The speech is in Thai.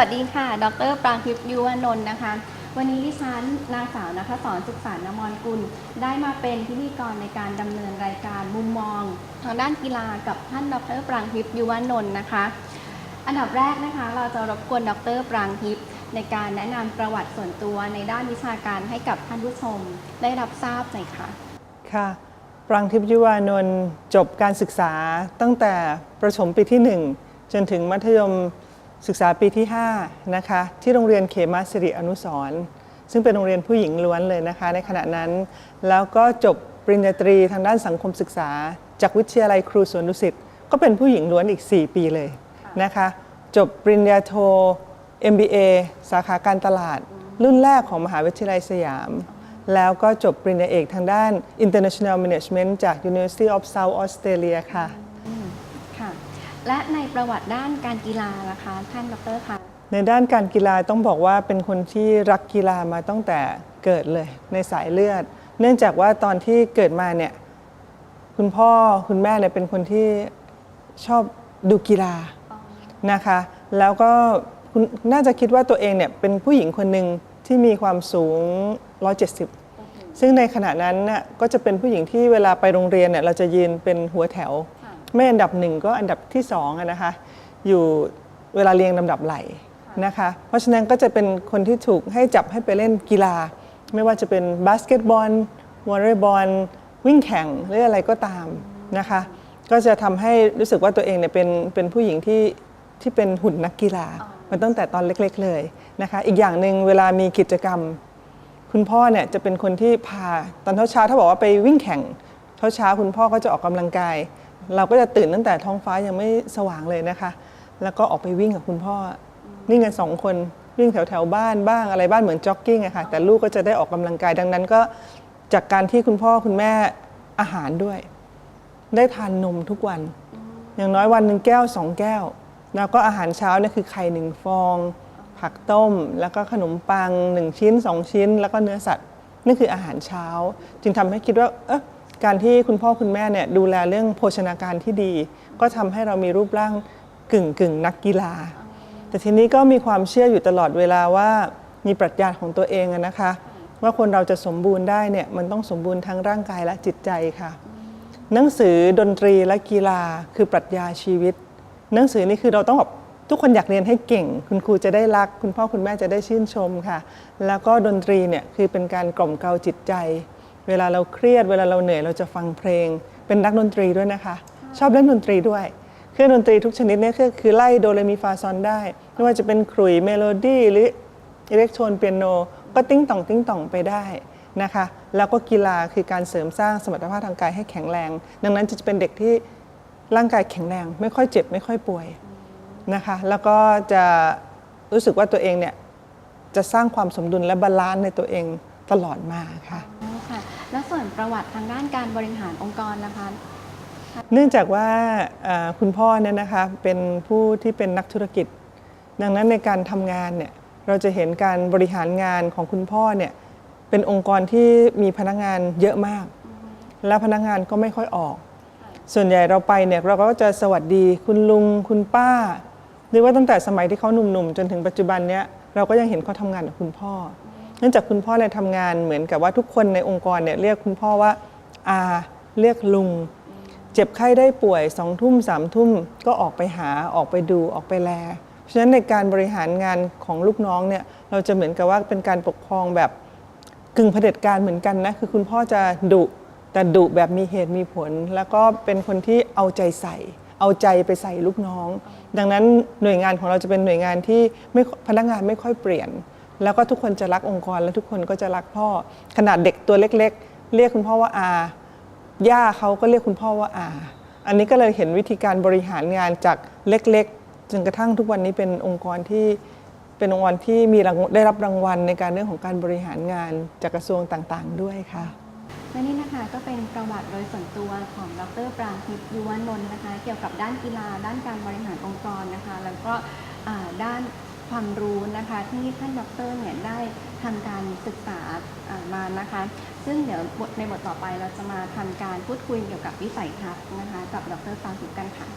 วัสดีค่ะ ดรปรางทิพย์ยุวนนท์นะคะ วันนี้ดิฉันนางสาวนะคะสอนสุขสารนมรกุล ได้มาเป็นพิธีกรในการดำเนินรายการมุมมอง ทางด้านกีฬากับท่านดรปรางทิพย์ยุวนนท์นะคะ อันดับแรกนะคะ เราจะรบกวนดรปรางทิพย์ในการแนะนำประวัติส่วนตัวในด้านวิชาการให้กับท่านผู้ชมได้รับทราบหน่อยค่ะ ค่ะ ปรังทิพย์ยุวานนท์จบการศึกษาตั้งแต่ประถมปีที่ 1 จนถึงมัธยม ศึกษาปีที่5นะคะที่โรงเรียนเขมาสิริอนุสรซึ่งเป็นโรงเรียนผู้หญิงล้วนเลยนะคะ ในขณะนั้น แล้วก็จบปริญญาตรีทางด้านสังคมศึกษา จากวิทยาลัยครูสวนดุสิตก็เป็นผู้หญิงล้วนอีก 4 ปีเลยนะคะจบปริญญาโท MBA สาขาการตลาด รุ่นแรกของมหาวิทยาลัยสยาม แล้วก็จบปริญญาเอกทางด้าน International Management จาก University of South Australia ค่ะ และในประวัติด้านการกีฬาล่ะคะท่านดรคะในด้านการกีฬาต้องบอกว่าเป็นคนที่รักกีฬามาตั้งแต่เกิดเลยในสายเลือด เนื่องจากว่าตอนที่เกิดมาเนี่ยคุณพ่อคุณแม่เนี่ยเป็นคนที่ชอบดูกีฬานะคะ แล้วก็คุณน่าจะคิดว่าตัวเองเนี่ยเป็นผู้หญิงคนหนึ่งที่มีความสูง 170 ซึ่งในขณะนั้นน่ะก็จะเป็นผู้หญิงที่เวลาไปโรงเรียนเนี่ยเราจะยืนเป็นหัวแถวค่ะ ไม่อันดับหนึ่งก็อันดับที่สองนะคะ อยู่เวลาเรียงลำดับไหลนะคะ เพราะฉะนั้นก็จะเป็นคนที่ถูกให้จับให้ไปเล่นกีฬา ไม่ว่าจะเป็นบาสเกตบอลวอลเลย์บอลวิ่งแข่งหรืออะไรก็ตามนะคะ ก็จะทำให้รู้สึกว่าตัวเองเนี่ยเป็นเป็นผู้หญิงที่ที่เป็นหุ่นนักกีฬามาตั้งแต่ตอนเล็กๆเลยนะคะ อีกอย่างหนึ่งเวลามีกิจกรรม คุณพ่อเนี่ยจะเป็นคนที่พาตอนเช้าๆถ้าบอกว่าไปวิ่งแข่งเช้าๆคุณพ่อก็จะออกกำลังกาย เราก็จะตื่นตั้งแต่ท้องฟ้ายังไม่สว่างเลยนะคะ แล้วก็ออกไปวิ่งกับคุณพ่อวิ่งกันสองคนวิ่งแถวๆบ้านบ้างอะไรบ้านเหมือนจ็อกกิ้งอะค่ะแต่ลูกก็จะได้ออกกำลังกายดังนั้นก็จากการที่คุณพ่อคุณแม่อาหารด้วย ได้ทานนมทุกวัน อย่างน้อยวันหนึ่งแก้วสองแก้ว แล้วก็อาหารเช้าเนี่ยคือไข่หนึ่งฟอง ผักต้ม แล้วก็ขนมปังหนึ่งชิ้นสองชิ้น แล้วก็เนื้อสัตว์นี่คืออาหารเช้า จึงทำให้คิดว่าเอะ การที่คุณพ่อคุณแม่เนี่ยดูแลเรื่องโภชนาการที่ดี ก็ทำให้เรามีรูปร่างกึ่งกึ่งนักกีฬา แต่ทีนี้ก็มีความเชื่ออยู่ตลอดเวลาว่ามีปรัชญาของตัวเองนะคะ ว่าคนเราจะสมบูรณ์ได้เนี่ยมันต้องสมบูรณ์ทั้งร่างกายและจิตใจค่ะ หนังสือดนตรีและกีฬาคือปรัชญาชีวิต หนังสือนี่คือเราต้องแบบทุกคนอยากเรียนให้เก่ง คุณครูจะได้รัก คุณพ่อคุณแม่จะได้ชื่นชมค่ะ แล้วก็ดนตรีเนี่ยคือเป็นการกล่อมเกลาจิตใจ เวลาเราเครียดเวลาเราเหนื่อยเราจะฟังเพลง เป็นนักดนตรีด้วยนะคะ ชอบเล่นดนตรีด้วย เครื่องดนตรีทุกชนิดเนี่ยคือคือไล่โดเรมีฟาซอนได้ ไม่ว่าจะเป็นขลุ่ยเมโลดี้หรืออิเล็กโทรนเปียโนก็ติ้งต่องติ้งต่องไปได้นะคะ แล้วก็กีฬาคือการเสริมสร้างสมรรถภาพทางกายให้แข็งแรง ดังนั้นจะเป็นเด็กที่ร่างกายแข็งแรง ไม่ค่อยเจ็บไม่ค่อยป่วยนะคะ แล้วก็จะรู้สึกว่าตัวเองเนี่ยจะสร้างความสมดุลและบาลานซ์ในตัวเองตลอดมาค่ะ ค่ะ แล้วส่วนประวัติทางด้านการบริหารองค์กรนะคะ เนื่องจากว่าเอ่อคุณพ่อเนี่ยนะคะเป็นผู้ที่เป็นนักธุรกิจ ดังนั้นในการทำงานเนี่ยเราจะเห็นการบริหารงานของคุณพ่อเนี่ยเป็นองค์กรที่มีพนักงานเยอะมาก และพนักงานก็ไม่ค่อยออก ส่วนใหญ่เราไปเนี่ยเราก็จะสวัสดีคุณลุงคุณป้าหรือว่าตั้งแต่สมัยที่เขาหนุ่มๆ จนถึงปัจจุบันเนี้ยเราก็ยังเห็นเขาทำงานกับคุณพ่อ เนื่องจากคุณพ่อเนี่ยทำงานเหมือนกับว่าทุกคนในองค์กรเนี่ยเรียกคุณพ่อว่าอาเรียกลุง เจ็บไข้ได้ป่วยสองทุ่มสามทุ่มก็ออกไปหาออกไปดูออกไปแล เพราะฉะนั้นในการบริหารงานของลูกน้องเนี่ยเราจะเหมือนกับว่าเป็นการปกครองแบบกึ่งเผด็จการเหมือนกันนะคือคุณพ่อจะดุแต่ดุแบบมีเหตุมีผล แล้วก็เป็นคนที่เอาใจใส่ เอาใจไปใส่ลูกน้อง ดังนั้นหน่วยงานของเราจะเป็นหน่วยงานที่ไม่พนักงานไม่ค่อยเปลี่ยน แล้วก็ทุกคนจะรักองค์กรและทุกคนก็จะรักพ่อ ขนาดเด็กตัวเล็ก ๆ เรียกคุณพ่อว่าอาย่าเขาก็เรียกคุณพ่อว่าอาอันนี้ก็เลยเห็นวิธีการบริหารงานจากเล็กๆจนกระทั่งทุกวันนี้เป็นองค์กรที่เป็นองค์กรที่มีรางได้รับรางวัลในการเรื่องของการบริหารงานจากกระทรวงต่างๆ ด้วยค่ะและนี่นะคะก็เป็นประวัติโดยส่วนตัวของดรปรางทิพย์ยุวนนท์นะคะ เกี่ยวกับด้านกีฬา ด้านการบริหารองค์กรนะคะ แล้วก็ด้าน ความรู้นะคะที่ท่านดรเนี่ยได้ทำการศึกษามานะคะ ซึ่งเดี๋ยวบทในบทต่อไปเราจะมาทำการพูดคุยเกี่ยวกับวิสัยทัศน์นะคะ กับดรฟางสุกันค่ะ